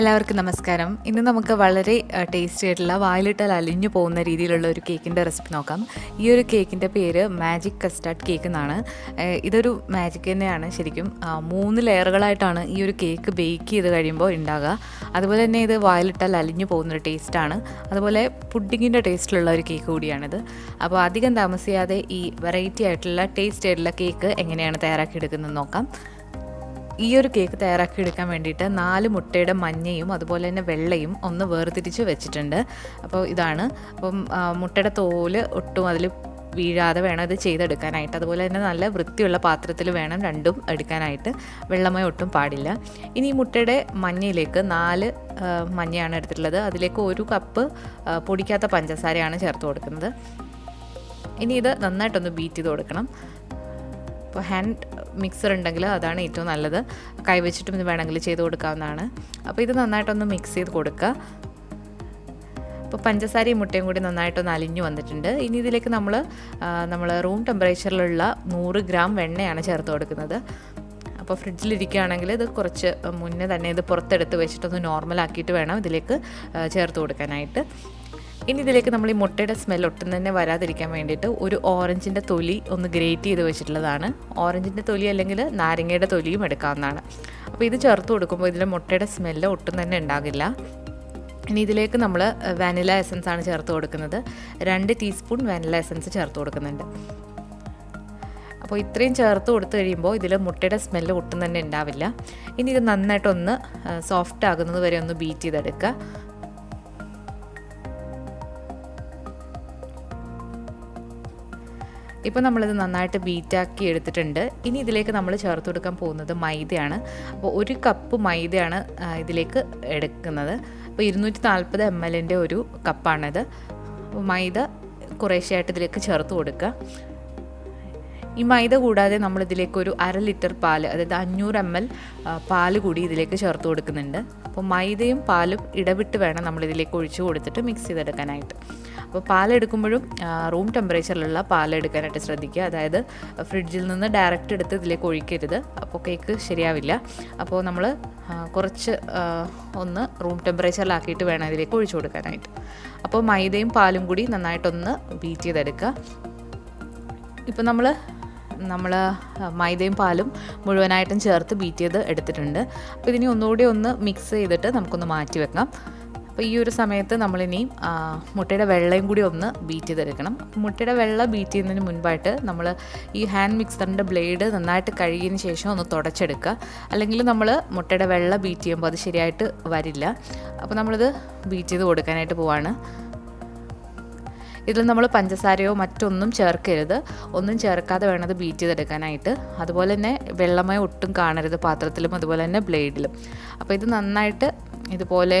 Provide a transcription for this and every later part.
എല്ലാവർക്കും നമസ്കാരം. ഇന്ന് നമുക്ക് വളരെ ടേസ്റ്റി ആയിട്ടുള്ള വായിലിട്ടാൽ അലിഞ്ഞു പോകുന്ന രീതിയിലുള്ള ഒരു കേക്കിന്റെ റെസിപ്പി നോക്കാം. ഈ ഒരു കേക്കിന്റെ പേര് മാജിക് കസ്റ്റാർഡ് കേക്ക് എന്നാണ്. ഇതൊരു മാജിക് തന്നെയാണ് ശരിക്കും. മൂന്ന് ലെയറുകളായിട്ടാണ് ഈ ഒരു കേക്ക് ബേക്ക് ചെയ്ത് കഴിയുമ്പോൾ ഉണ്ടാകുക അതുപോലെ തന്നെ ഇത് വായിലിട്ടാൽ അലിഞ്ഞു പോകുന്നൊരു ടേസ്റ്റാണ് അതുപോലെ പുഡിങ്ങിന്റെ ടേസ്റ്റിലുള്ള ഒരു കേക്ക് കൂടിയാണിത്. അപ്പോൾ അധികം താമസിയാതെ ഈ വെറൈറ്റി ആയിട്ടുള്ള ടേസ്റ്റ് ആയിട്ടുള്ള കേക്ക് എങ്ങനെയാണ് തയ്യാറാക്കിയെടുക്കുന്നത് നോക്കാം. ഈ ഒരു കേക്ക് തയ്യാറാക്കി എടുക്കാൻ വേണ്ടിയിട്ട് നാല് മുട്ടയുടെ മഞ്ഞയും അതുപോലെ തന്നെ വെള്ളയും ഒന്ന് വേർതിരിച്ച് വെച്ചിട്ടുണ്ട്. അപ്പോൾ ഇതാണ്. അപ്പം മുട്ടയുടെ തോൽ ഒട്ടും അതിൽ വീഴാതെ വേണം ഇത് ചെയ്തെടുക്കാനായിട്ട്. അതുപോലെ തന്നെ നല്ല വൃത്തിയുള്ള പാത്രത്തിൽ വേണം രണ്ടും എടുക്കാനായിട്ട്. വെള്ളമയം ഒട്ടും പാടില്ല. ഇനി ഈ മുട്ടയുടെ മഞ്ഞയിലേക്ക് നാല് മഞ്ഞയാണ് എടുത്തിട്ടുള്ളത്. അതിലേക്ക് ഒരു കപ്പ് പൊടിക്കാത്ത പഞ്ചസാരയാണ് ചേർത്ത് കൊടുക്കുന്നത്. ഇനി ഇത് നന്നായിട്ടൊന്ന് ബീറ്റ് ചെയ്ത് കൊടുക്കണം. അപ്പോൾ ഹാൻഡ് മിക്സർ ഉണ്ടെങ്കിൽ അതാണ് ഏറ്റവും നല്ലത്. കൈവച്ചിട്ടും ഇത് വേണമെങ്കിൽ ചെയ്ത് കൊടുക്കാവുന്നതാണ്. അപ്പോൾ ഇത് നന്നായിട്ടൊന്ന് മിക്സ് ചെയ്ത് കൊടുക്കുക. അപ്പോൾ പഞ്ചസാരയും മുട്ടയും കൂടി നന്നായിട്ടൊന്ന് അലിഞ്ഞു വന്നിട്ടുണ്ട്. ഇനി ഇതിലേക്ക് നമ്മൾ നമ്മൾ റൂം ടെമ്പറേച്ചറിലുള്ള നൂറ് ഗ്രാം വെണ്ണയാണ് ചേർത്ത് കൊടുക്കുന്നത്. അപ്പോൾ ഫ്രിഡ്ജിലിരിക്കുകയാണെങ്കിൽ ഇത് കുറച്ച് മുന്നേ തന്നെ ഇത് പുറത്തെടുത്ത് വെച്ചിട്ടൊന്ന് നോർമലാക്കിയിട്ട് വേണം ഇതിലേക്ക് ചേർത്ത് കൊടുക്കാനായിട്ട്. ഇനി ഇതിലേക്ക് നമ്മൾ ഈ മുട്ടയുടെ സ്മെൽ ഒട്ടും തന്നെ വരാതിരിക്കാൻ വേണ്ടിയിട്ട് ഒരു ഓറഞ്ചിന്റെ തൊലി ഒന്ന് ഗ്രേറ്റ് ചെയ്ത് വെച്ചിട്ടുള്ളതാണ്. ഓറഞ്ചിന്റെ തൊലി അല്ലെങ്കിൽ നാരങ്ങയുടെ തൊലിയും എടുക്കാവുന്നതാണ്. അപ്പോൾ ഇത് ചേർത്ത് കൊടുക്കുമ്പോൾ ഇതിലെ മുട്ടയുടെ സ്മെല്ല് ഒട്ടും തന്നെ ഉണ്ടാകില്ല. ഇനി ഇതിലേക്ക് നമ്മൾ വാനില എസൻസ് ആണ് ചേർത്ത് കൊടുക്കുന്നത്. രണ്ട് ടീസ്പൂൺ വാനില എസൻസ് ചേർത്ത് കൊടുക്കുന്നുണ്ട്. അപ്പോൾ ഇത്രയും ചേർത്ത് കൊടുത്തു കഴിയുമ്പോൾ ഇതിൽ മുട്ടയുടെ സ്മെല്ല് ഒട്ടും തന്നെ ഉണ്ടാവില്ല. ഇനി ഇത് നന്നായിട്ടൊന്ന് സോഫ്റ്റ് ആകുന്നത് വരെ ഒന്ന് ബീറ്റ് ചെയ്തെടുക്കുക. ഇപ്പോൾ നമ്മളിത് നന്നായിട്ട് ബീറ്റാക്കി എടുത്തിട്ടുണ്ട്. ഇനി ഇതിലേക്ക് നമ്മൾ ചേർത്ത് കൊടുക്കാൻ പോകുന്നത് മൈദയാണ്. അപ്പോൾ ഒരു കപ്പ് മൈദയാണ് ഇതിലേക്ക് എടുക്കുന്നത്. അപ്പോൾ ഇരുന്നൂറ്റി നാൽപ്പത് എം എല്ലിന്റെ ഒരു കപ്പാണിത്. മൈദ കുറേശ്ശെയായിട്ട് ഇതിലേക്ക് ചേർത്ത് കൊടുക്കുക. ഈ മൈദ കൂടാതെ നമ്മൾ ഇതിലേക്ക് ഒരു അര ലിറ്റർ പാൽ അതായത് അഞ്ഞൂറ് എം എൽ പാൽ കൂടി ഇതിലേക്ക് ചേർത്ത് കൊടുക്കുന്നുണ്ട്. അപ്പോൾ മൈദയും പാലും ഇടവിട്ട് വേണം നമ്മൾ ഇതിലേക്ക് ഒഴിച്ചു കൊടുത്തിട്ട് മിക്സ് ചെയ്തെടുക്കാനായിട്ട്. അപ്പോൾ പാലെടുക്കുമ്പോഴും റൂം ടെമ്പറേച്ചറിലുള്ള പാലെടുക്കാനായിട്ട് ശ്രദ്ധിക്കുക. അതായത് ഫ്രിഡ്ജിൽ നിന്ന് ഡയറക്റ്റ് എടുത്ത് ഇതിലേക്ക് ഒഴിക്കരുത്. അപ്പോൾ കേക്ക് ശരിയാവില്ല. അപ്പോൾ നമ്മൾ കുറച്ച് ഒന്ന് റൂം ടെമ്പറേച്ചറിലാക്കിയിട്ട് വേണം ഇതിലേക്ക് ഒഴിച്ചു കൊടുക്കാനായിട്ട്. അപ്പോൾ മൈദയും പാലും കൂടി നന്നായിട്ടൊന്ന് ബീറ്റ് ചെയ്തെടുക്കുക. ഇപ്പം നമ്മൾ നമ്മൾ മൈദയും പാലും മുഴുവനായിട്ടും ചേർത്ത് ബീറ്റ് ചെയ്ത് എടുത്തിട്ടുണ്ട്. അപ്പോൾ ഇതിനി ഒന്നുകൂടി ഒന്ന് മിക്സ് ചെയ്തിട്ട് നമുക്കൊന്ന് മാറ്റി വെക്കാം. അപ്പോൾ ഈ ഒരു സമയത്ത് നമ്മളിനി മുട്ടയുടെ വെള്ളയും കൂടി ഒന്ന് ബീറ്റ് ചെയ്തെടുക്കണം. മുട്ടയുടെ വെള്ള ബീറ്റ് ചെയ്യുന്നതിന് മുൻപായിട്ട് നമ്മൾ ഈ ഹാൻഡ് മിക്സറിന്റെ ബ്ലേഡ് നന്നായിട്ട് കഴുകിയതിന് ശേഷം ഒന്ന് തുടച്ചെടുക്കുക. അല്ലെങ്കിൽ നമ്മൾ മുട്ടയുടെ വെള്ള ബീറ്റ് ചെയ്യുമ്പോൾ അത് ശരിയായിട്ട് വരില്ല. അപ്പോൾ നമ്മളിത് ബീറ്റ് ചെയ്ത് കൊടുക്കാനായിട്ട് പോവാണ്. ഇതിൽ നമ്മൾ പഞ്ചസാരയോ മറ്റൊന്നും ചേർക്കരുത്. ഒന്നും ചേർക്കാതെ വേണം അത് ബീറ്റ് ചെയ്തെടുക്കാനായിട്ട്. അതുപോലെ തന്നെ വെള്ളമയോ ഒട്ടും കാണരുത് പാത്രത്തിലും അതുപോലെ തന്നെ ബ്ലേഡിലും അപ്പോൾ ഇത് നന്നായിട്ട് ഇതുപോലെ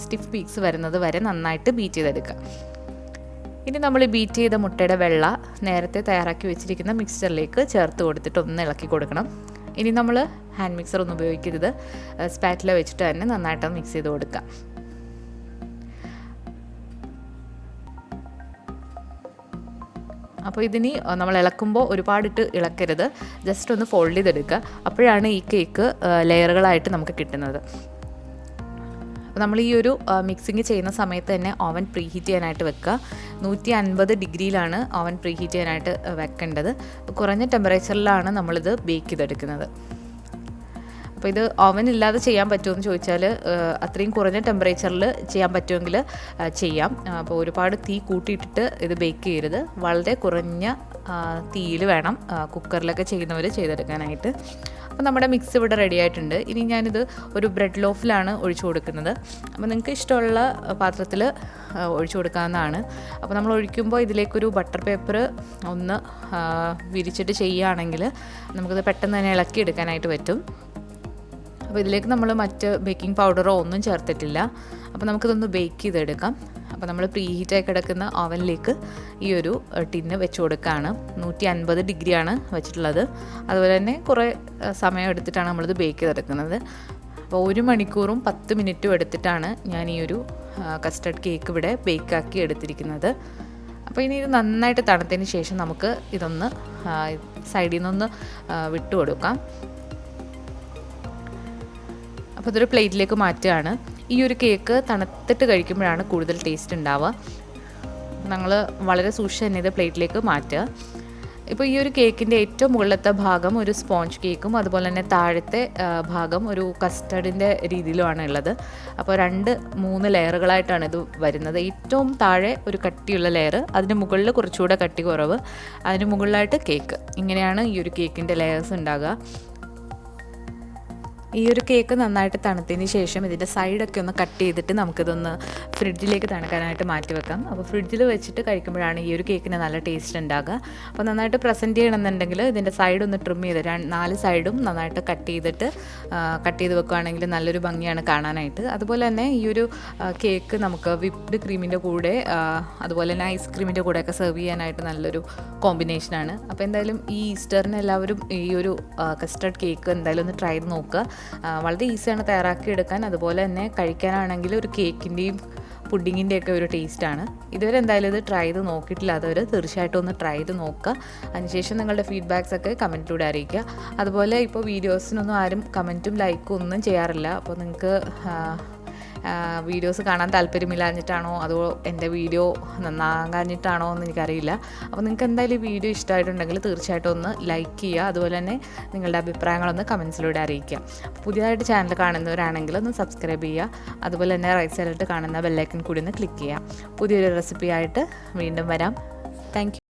സ്റ്റിഫ് പീക്സ് വരുന്നത് വരെ നന്നായിട്ട് ബീറ്റ് ചെയ്തെടുക്കുക ഇനി നമ്മൾ ബീറ്റ് ചെയ്ത മുട്ടയുടെ വെള്ള നേരത്തെ തയ്യാറാക്കി വെച്ചിരിക്കുന്ന മിക്സ്ചറിലേക്ക് ചേർത്ത് കൊടുത്തിട്ട് ഒന്ന് ഇളക്കി കൊടുക്കണം. ഇനി നമ്മൾ ഹാൻഡ് മിക്സർ ഒന്നും ഉപയോഗിക്കരുത്. സ്പാറ്റില വെച്ചിട്ട് തന്നെ നന്നായിട്ട് മിക്സ് ചെയ്ത് കൊടുക്കുക അപ്പോൾ ഇതിനി നമ്മൾ ഇളക്കുമ്പോൾ ഒരുപാടിട്ട് ഇളക്കരുത്. ജസ്റ്റ് ഒന്ന് ഫോൾഡ് ചെയ്തെടുക്കുക അപ്പോഴാണ് ഈ കേക്ക് ലെയറുകളായിട്ട് നമുക്ക് കിട്ടുന്നത്. അപ്പോൾ നമ്മൾ ഈ ഒരു മിക്സിങ് ചെയ്യുന്ന സമയത്ത് തന്നെ ഓവൻ പ്രീ ഹീറ്റ് ചെയ്യാനായിട്ട് വെക്കുക. നൂറ്റി അൻപത് ഡിഗ്രിയിലാണ് ഓവൻ പ്രീ ഹീറ്റ് ചെയ്യാനായിട്ട് വെക്കേണ്ടത്. കുറഞ്ഞ ടെമ്പറേച്ചറിലാണ് നമ്മളിത് ബേക്ക് ചെയ്തെടുക്കുന്നത്. അപ്പോൾ ഇത് ഓവൻ ഇല്ലാതെ ചെയ്യാൻ പറ്റുമോ എന്ന് ചോദിച്ചാൽ അത്രയും കുറഞ്ഞ ടെമ്പറേച്ചറിൽ ചെയ്യാൻ പറ്റുമെങ്കിൽ ചെയ്യാം. അപ്പോൾ ഒരുപാട് തീ കൂട്ടിയിട്ടിട്ട് ഇത് ബേക്ക് ചെയ്യരുത്. വളരെ കുറഞ്ഞ തീയിൽ വേണം കുക്കറിലൊക്കെ ചെയ്യുന്നവർ ചെയ്തെടുക്കാനായിട്ട്. അപ്പോൾ നമ്മുടെ മിക്സ് ഇവിടെ റെഡി ആയിട്ടുണ്ട്. ഇനി ഞാനിത് ഒരു ബ്രെഡ് ലോഫിലാണ് ഒഴിച്ചു കൊടുക്കുന്നത്. അപ്പോൾ നിങ്ങൾക്ക് ഇഷ്ടമുള്ള പാത്രത്തിൽ ഒഴിച്ചു കൊടുക്കാവുന്നതാണ്. അപ്പോൾ നമ്മൾ ഒഴിക്കുമ്പോൾ ഇതിലേക്കൊരു ബട്ടർ പേപ്പർ ഒന്ന് വിരിച്ചിട്ട് ചെയ്യുകയാണെങ്കിൽ നമുക്കത് പെട്ടെന്ന് തന്നെ ഇളക്കി എടുക്കാനായിട്ട് പറ്റും. അപ്പോൾ ഇതിലേക്ക് നമ്മൾ മറ്റ് ബേക്കിംഗ് പൗഡറോ ഒന്നും ചേർത്തിട്ടില്ല. അപ്പോൾ നമുക്കിതൊന്ന് ബേക്ക് ചെയ്തെടുക്കാം. അപ്പോൾ നമ്മൾ പ്രീ ഹീറ്റായി കിടക്കുന്ന ഓവനിലേക്ക് ഈ ഒരു ടിന്ന് വെച്ച് കൊടുക്കുകയാണ്. നൂറ്റി അൻപത് ഡിഗ്രിയാണ് വെച്ചിട്ടുള്ളത്. അതുപോലെ തന്നെ കുറേ സമയം എടുത്തിട്ടാണ് നമ്മളിത് ബേക്ക് ചെയ്തെടുക്കുന്നത്. അപ്പോൾ ഒരു മണിക്കൂറും പത്ത് മിനിറ്റും എടുത്തിട്ടാണ് ഞാൻ ഈ ഒരു കസ്റ്റർഡ് കേക്ക് ഇവിടെ ബേക്കാക്കി എടുത്തിരിക്കുന്നത്. അപ്പോൾ ഇനി ഇത് നന്നായിട്ട് തണുത്തതിന് ശേഷം നമുക്ക് ഇതൊന്ന് സൈഡിൽ നിന്നൊന്ന് വിട്ടു കൊടുക്കാം അപ്പോൾ ഇതൊരു പ്ലേറ്റിലേക്ക് മാറ്റുകയാണ്. ഈ ഒരു കേക്ക് തണുത്തിട്ട് കഴിക്കുമ്പോഴാണ് കൂടുതൽ ടേസ്റ്റ് ഉണ്ടാവുക. ഞങ്ങൾ വളരെ സൂക്ഷിച്ച് തന്നെ ഇത് പ്ലേറ്റിലേക്ക് മാറ്റുക. ഇപ്പോൾ ഈ ഒരു കേക്കിന്റെ ഏറ്റവും മുകളിലത്തെ ഭാഗം ഒരു സ്പോഞ്ച് കേക്കും അതുപോലെ തന്നെ താഴത്തെ ഭാഗം ഒരു കസ്റ്റർഡിന്റെ രീതിയിലുമാണ് ഉള്ളത്. അപ്പോൾ രണ്ട് മൂന്ന് ലെയറുകളായിട്ടാണ് ഇത് വരുന്നത്. ഏറ്റവും താഴെ ഒരു കട്ടിയുള്ള ലെയർ അതിന് മുകളിൽ കുറച്ചുകൂടെ കട്ടി കുറവ് അതിന് മുകളിലായിട്ട് കേക്ക്. ഇങ്ങനെയാണ് ഈ ഒരു കേക്കിന്റെ ലെയേഴ്സ് ഉണ്ടാകുക. ഈ ഒരു കേക്ക് നന്നായിട്ട് തണുത്തതിന് ശേഷം ഇതിന്റെ സൈഡൊക്കെ ഒന്ന് കട്ട് ചെയ്തിട്ട് നമുക്കിതൊന്ന് ഫ്രിഡ്ജിലേക്ക് തണുക്കാനായിട്ട് മാറ്റി വെക്കാം. അപ്പോൾ ഫ്രിഡ്ജിൽ വെച്ചിട്ട് കഴിക്കുമ്പോഴാണ് ഈ ഒരു കേക്കിന് നല്ല ടേസ്റ്റ് ഉണ്ടാകുക. അപ്പോൾ നന്നായിട്ട് പ്രസന്റ് ചെയ്യണമെന്നുണ്ടെങ്കിൽ ഇതിന്റെ സൈഡ് ഒന്ന് ട്രിം ചെയ്ത് നാല് സൈഡും നന്നായിട്ട് കട്ട് ചെയ്തിട്ട് കട്ട് ചെയ്ത് വെക്കുകയാണെങ്കിൽ നല്ലൊരു ഭംഗിയാണ് കാണാനായിട്ട്. അതുപോലെ തന്നെ ഈ ഒരു കേക്ക് നമുക്ക് വിപ്ഡ് ക്രീമിന്റെ കൂടെ അതുപോലെ തന്നെ ഐസ്ക്രീമിന്റെ കൂടെയൊക്കെ സെർവ് ചെയ്യാനായിട്ട് നല്ലൊരു കോമ്പിനേഷനാണ്. അപ്പോൾ എന്തായാലും ഈ ഈസ്റ്ററിന് എല്ലാവരും ഈ ഒരു കസ്റ്റർഡ് കേക്ക് എന്തായാലും ഒന്ന് ട്രൈ ചെയ്ത് നോക്കുക. വളരെ ഈസിയാണ് തയ്യാറാക്കി എടുക്കാൻ. അതുപോലെ തന്നെ കഴിക്കാനാണെങ്കിൽ ഒരു കേക്കിന്റെയും പുഡിങ്ങിന്റെ ഒക്കെ ഒരു ടേസ്റ്റാണ്. ഇതുവരെ എന്തായാലും ഇത് ട്രൈ ചെയ്ത് നോക്കിയിട്ടില്ലാത്തവർ തീർച്ചയായിട്ടും ഒന്ന് ട്രൈ ചെയ്ത് നോക്കുക. അതിനുശേഷം നിങ്ങളുടെ ഫീഡ്ബാക്സ് ഒക്കെ കമന്റിലൂടെ അറിയിക്കുക. അതുപോലെ ഇപ്പോൾ വീഡിയോസിനൊന്നും ആരും കമന്റും ലൈക്കും ഒന്നും ചെയ്യാറില്ല. അപ്പോൾ നിങ്ങൾക്ക് വീഡിയോസ് കാണാൻ താല്പര്യമില്ലാഞ്ഞിട്ടാണോ? അതോ എന്റെ വീഡിയോ നന്നാകാഞ്ഞിട്ടാണോ എന്ന് എനിക്കറിയില്ല. അപ്പോൾ നിങ്ങൾക്ക് എന്തായാലും വീഡിയോ ഇഷ്ടമായിട്ടുണ്ടെങ്കിൽ തീർച്ചയായിട്ടും ഒന്ന് ലൈക്ക് ചെയ്യുക. അതുപോലെ തന്നെ നിങ്ങളുടെ അഭിപ്രായങ്ങളൊന്ന് കമൻസിലൂടെ അറിയിക്കുക. പുതിയതായിട്ട് ചാനൽ കാണുന്നവരാണെങ്കിൽ ഒന്ന് സബ്സ്ക്രൈബ് ചെയ്യുക. അതുപോലെ തന്നെ റൈറ്റ് സൈഡിലോട്ട് കാണുന്ന ബെല്ലൈക്കൺ കൂടി ഒന്ന് ക്ലിക്ക് ചെയ്യുക. പുതിയൊരു റെസിപ്പിയായിട്ട് വീണ്ടും വരാം. താങ്ക്